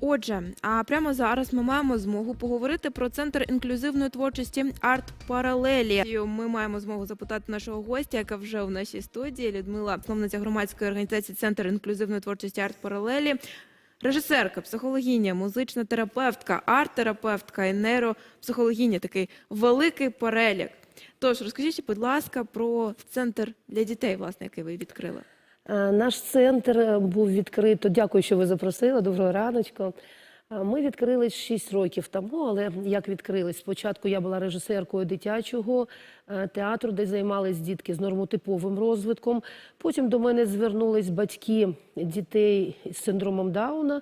Отже, а прямо зараз ми маємо змогу поговорити про центр інклюзивної творчості Арт Паралелі. Ми маємо змогу запитати нашого гостя, яка вже в нашій студії Людмила, основниця громадської організації Центр інклюзивної творчості Арт Паралелі. Режисерка, психологиня, музична терапевтка, арт-терапевтка і нейропсихологиня. Такий великий перелік. Тож розкажіть, будь ласка, про центр для дітей, власне, який ви відкрили. Е, Наш центр е, був відкрито. Дякую, що ви запросили. Доброго раночку. Е, Ми відкрились 6 років тому, але як відкрились? Спочатку я була режисеркою дитячого театру, де займались дітки з нормотиповим розвитком. Потім до мене звернулись батьки дітей з синдромом Дауна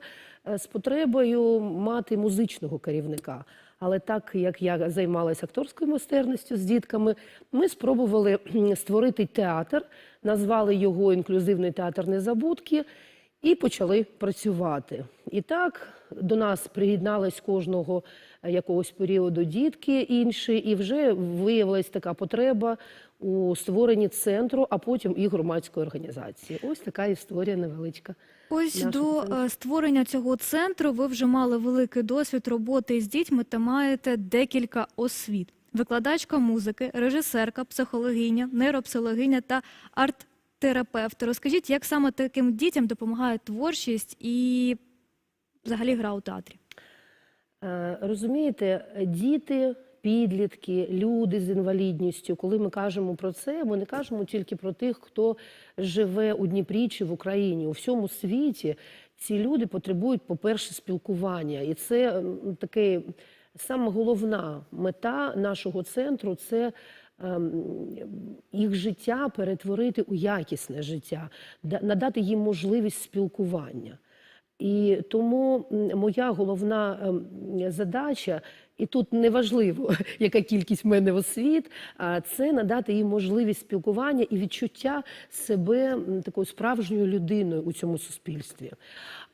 з потребою мати музичного керівника. Але так як я займалася акторською майстерністю з дітками, ми спробували створити театр, назвали його інклюзивний театр незабудки і почали працювати. І так до нас приєднались кожного е, якогось періоду дітки інші, і вже виявилась така потреба у створенні центру, а потім і громадської організації. Ось така історія невеличка. Ось до центру. е, створення цього центру ви вже мали великий досвід роботи з дітьми та маєте декілька освіт: викладачка музики, режисерка, психологиня, нейропсихологиня та арт-терапевт. Розкажіть, як саме таким дітям допомагає творчість і взагалі гра у театрі? Е, Розумієте, діти, підлітки, люди з інвалідністю, коли ми кажемо про це, ми не кажемо тільки про тих, хто живе у Дніпрі чи в Україні. У всьому світі ці люди потребують, по-перше, спілкування. І це таке саме головна мета нашого центру це. Ем, Їх життя перетворити у якісне життя, да- надати їм можливість спілкування. І тому моя головна ем, задача, і тут неважливо, яка кількість в мене освіт, а це надати їм можливість спілкування і відчуття себе такою справжньою людиною у цьому суспільстві.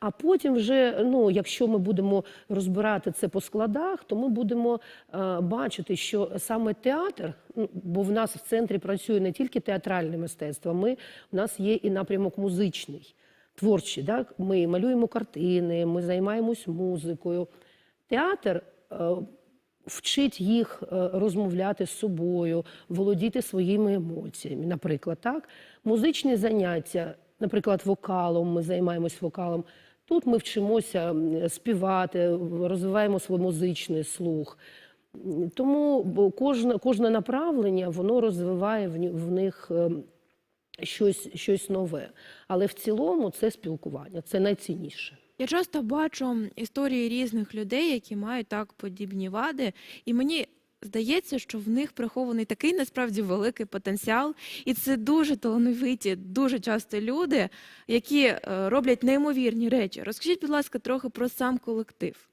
А потім, вже, ну, якщо ми будемо розбирати це по складах, то ми будемо е, бачити, що саме театр, ну, бо в нас в центрі працює не тільки театральне мистецтво, ми, у нас є і напрямок музичний творчі. Да? Ми малюємо картини, ми займаємось музикою. Театр вчить їх е, розмовляти з собою, володіти своїми емоціями. Наприклад, так? музичні заняття, наприклад, вокалом, ми займаємось вокалом. Тут ми вчимося співати, розвиваємо свій музичний слух. Тому кожне, кожне направлення воно розвиває в, них ем, щось, щось нове. Але в цілому це спілкування, це найцінніше. Я часто бачу історії різних людей, які мають так подібні вади, і мені здається, що в них прихований такий насправді великий потенціал, і це дуже талановиті, дуже часто люди, які е, роблять неймовірні речі. Розкажіть, будь ласка, трохи про сам колектив.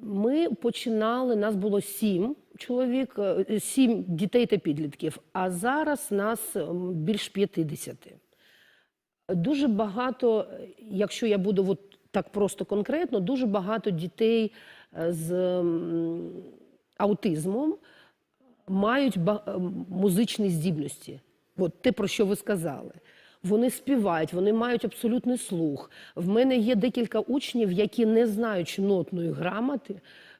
Ми починали, нас було сім чоловік, е, сім дітей та підлітків, а зараз нас більш 50. Дуже багато, е, якщо я буду от так просто конкретно, дуже багато дітей е, з аутизмом мають ем, музичні здібності. От те, про що ви сказали. Вони співають, вони мають абсолютний слух. В мене є декілька учнів, які, не знаючи нотної грамоти,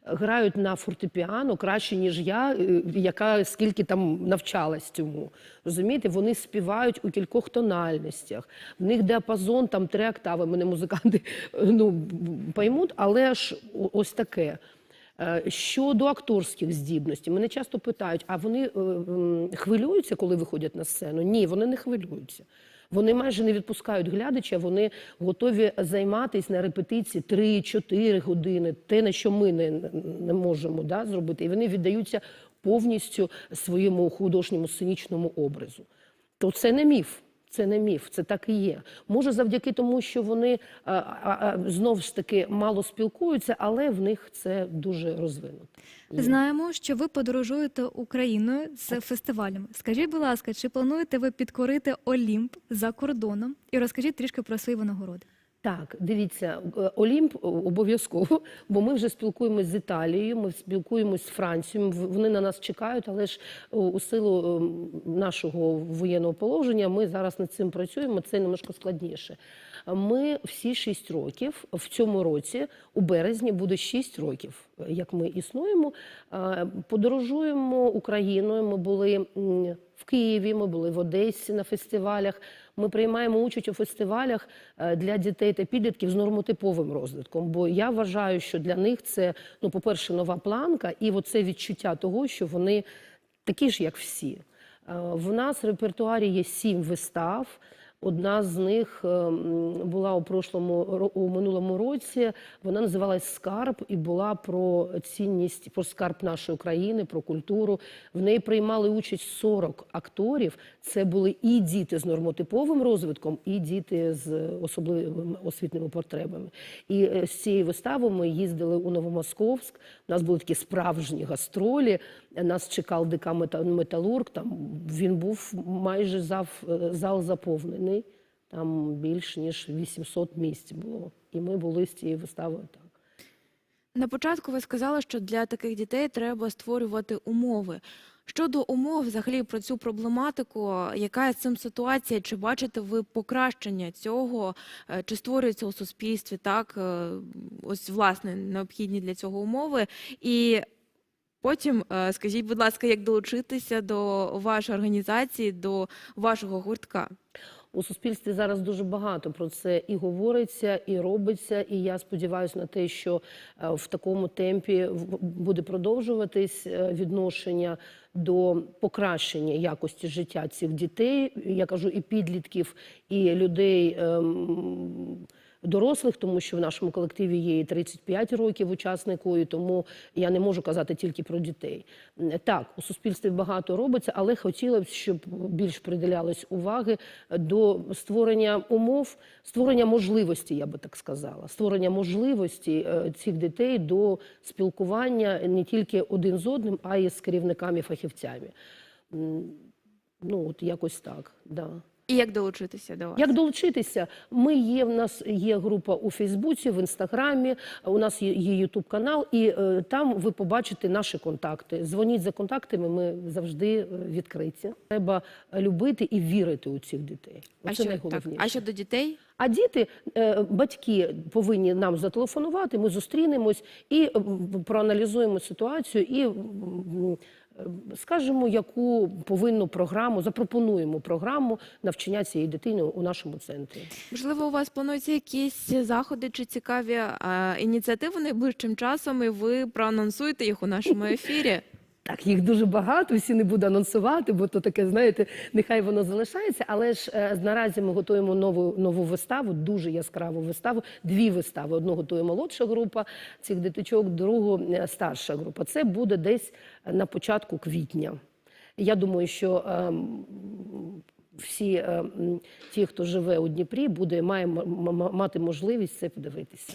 грають на фортепіано краще, ніж я, е, яка скільки там навчалась цьому. Розумієте, вони співають у кількох тональностях. В них діапазон там три октави. Мене музиканти ну, поймуть, але ж ось таке. Е, Щодо акторських здібностей, мене часто питають, а вони е, хвилюються, коли виходять на сцену? Ні, вони не хвилюються. Вони майже не відпускають глядача, вони готові займатися на репетиції 3-4 години, те, на що ми не, не можемо да, зробити. І вони віддаються повністю своєму художньому сценічному образу. То це не міф. Це не міф, це так і є. Може, завдяки тому, що вони а, а, а, знов ж таки мало спілкуються, але в них це дуже розвинуто. Знаємо, що ви подорожуєте Україною з фестивалями. Скажіть, будь ласка, чи плануєте ви підкорити Олімп за кордоном? І розкажіть трішки про свої винагороди. Так, дивіться, е, Олімп обов'язково, бо ми вже спілкуємось з Італією, ми спілкуємось з Францією. Вони на нас чекають, але ж у силу ем, нашого воєнного положення ми зараз над цим працюємо. Це немножко складніше. Ми всі шість років в цьому році, у березні, буде шість років, як ми існуємо. Подорожуємо Україною. Ми були в Києві, ми були в Одесі на фестивалях. Ми приймаємо участь у фестивалях е, для дітей та підлітків з нормотиповим розвитком. Бо я вважаю, що для них це, ну, по-перше, нова планка, і оце відчуття того, що вони такі ж, як всі. Е, В нас в репертуарі є сім вистав. Одна з них е, була у прошлому ро- у минулому році. Вона називалась Скарб і була про цінність, про скарб нашої країни, про культуру. В неї приймали участь 40 акторів. Це були і діти з нормотиповим розвитком, і діти з особливими освітніми потребами. І е, з цією виставою ми їздили у Новомосковськ. У нас були такі справжні гастролі. Нас чекав ДК Металург. Там він був майже зав, е, зал заповнений. Там більш ніж 800 місць було. І ми були з цією виставою так. На початку ви сказали, що для таких дітей треба створювати умови. Щодо умов, взагалі про цю проблематику, яка з цим ситуація? Чи бачите ви покращення цього? Е, Чи створюється у суспільстві так? е, Ось власне необхідні для цього умови? І потім е, скажіть, будь ласка, як долучитися до вашої організації, до вашого гуртка? У суспільстві зараз дуже багато про це і говориться, і робиться. І я сподіваюся на те, що е, в такому темпі буде продовжуватись е, відношення до покращення якості життя цих дітей. Я кажу і підлітків, і людей. ем, Дорослих, тому що в нашому колективі є і 35 років учаснику, тому я не можу казати тільки про дітей. Так, у суспільстві багато робиться, але хотіла б, щоб більш приділялось уваги до створення умов, створення можливості, я би так сказала, створення можливості е, цих дітей до спілкування не тільки один з одним, а й з керівниками фахівцями. Ну, от якось так. Да. І як долучитися до вас? Як долучитися? Ми є. В нас є група у Фейсбуці, в інстаграмі. У нас є, Ютуб канал, і е, там ви побачите наші контакти. Дзвоніть за контактами. Ми завжди е, відкриті. Треба любити і вірити у цих дітей. а, Оце що, так, найголовніше. а щодо дітей? А діти, е, батьки повинні нам зателефонувати, ми зустрінемось і м, проаналізуємо ситуацію і е, скажемо, яку повинну програму, запропонуємо програму навчання цієї дитини у нашому центрі. Можливо, у вас плануються якісь заходи чи цікаві ініціативи найближчим часом, і ви проанонсуєте їх у нашому ефірі. Так, їх дуже багато, всі не буду анонсувати, бо то таке, знаєте, нехай воно залишається. Але ж е, наразі ми готуємо нову нову виставу, дуже яскраву виставу. Дві вистави. Одну готує молодша група цих дитячок, другу е, старша група. Це буде десь на початку квітня. Я думаю, що ем, всі ем, ті, хто живе у Дніпрі, буде має мати можливість це подивитися.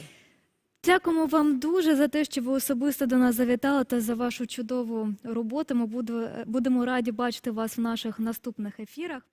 Дякуємо вам дуже за те, що ви особисто до нас завітали та за вашу чудову роботу. Ми будемо раді бачити вас в наших наступних ефірах.